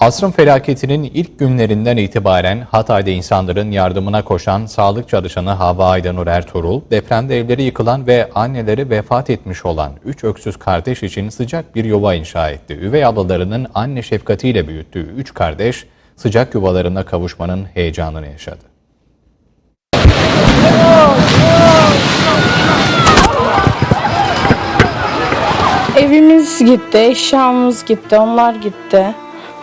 Asrın felaketinin ilk günlerinden itibaren Hatay'da insanların yardımına koşan sağlık çalışanı Hava Aydanur Ertuğrul, depremde evleri yıkılan ve anneleri vefat etmiş olan üç öksüz kardeş için sıcak bir yuva inşa etti. Üvey ablalarının anne şefkatiyle büyüttüğü üç kardeş, sıcak yuvalarına kavuşmanın heyecanını yaşadı. Evimiz gitti, eşyamız gitti, onlar gitti.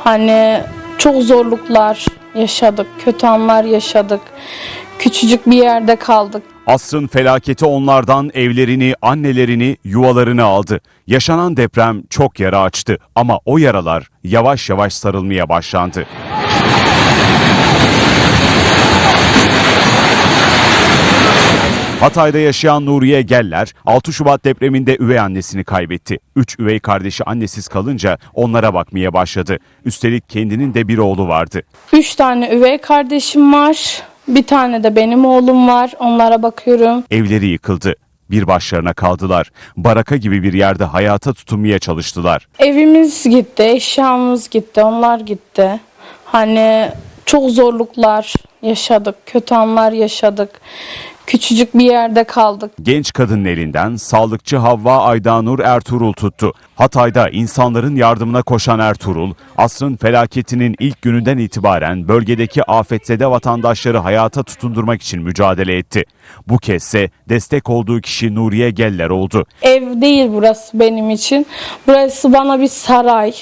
Hani çok zorluklar yaşadık, kötü anlar yaşadık. Küçücük bir yerde kaldık. Asrın felaketi onlardan evlerini, annelerini, yuvalarını aldı. Yaşanan deprem çok yara açtı ama o yaralar yavaş yavaş sarılmaya başlandı. Hatay'da yaşayan Nuriye Geller 6 Şubat depreminde üvey annesini kaybetti. 3 üvey kardeşi annesiz kalınca onlara bakmaya başladı. Üstelik kendinin de bir oğlu vardı. Üç tane üvey kardeşim var. Bir tane de benim oğlum var. Onlara bakıyorum. Evleri yıkıldı. Bir başlarına kaldılar. Baraka gibi bir yerde hayata tutunmaya çalıştılar. Evimiz gitti, eşyamız gitti, onlar gitti. Hani çok zorluklar yaşadık, kötü anlar yaşadık. Küçücük bir yerde kaldık. Genç kadının elinden sağlıkçı Havva Aydanur Ertuğrul tuttu. Hatay'da insanların yardımına koşan Ertuğrul, asrın felaketinin ilk gününden itibaren bölgedeki afetzede vatandaşları hayata tutundurmak için mücadele etti. Bu kezde destek olduğu kişi Nuriye Geller oldu. Ev değil burası benim için. Burası bana bir saray.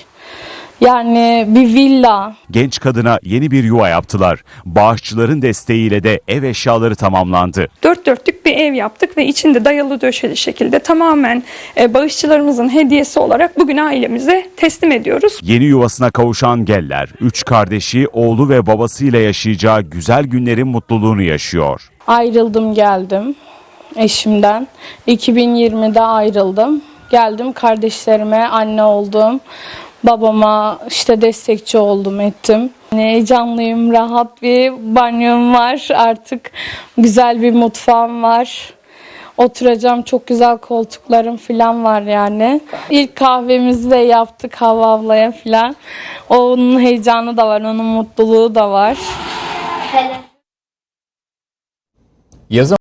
Yani bir villa. Genç kadına yeni bir yuva yaptılar. Bağışçıların desteğiyle de ev eşyaları tamamlandı. dört dörtlük bir ev yaptık ve içinde dayalı döşeli şekilde tamamen e, bağışçılarımızın hediyesi olarak bugün ailemize teslim ediyoruz. Yeni yuvasına kavuşan Geller, üç kardeşi, oğlu ve babasıyla yaşayacağı güzel günlerin mutluluğunu yaşıyor. Ayrıldım geldim eşimden. 2020'de ayrıldım. Geldim kardeşlerime anne oldum. Babama işte destekçi oldum ettim. Yani Heyecanlıyım, rahat bir banyom var artık. Güzel bir mutfağım var. Oturacağım çok güzel koltuklarım falan var yani. İlk kahvemizi de yaptık Hava ablaya falan. Onun heyecanı da var, onun mutluluğu da var. Yazın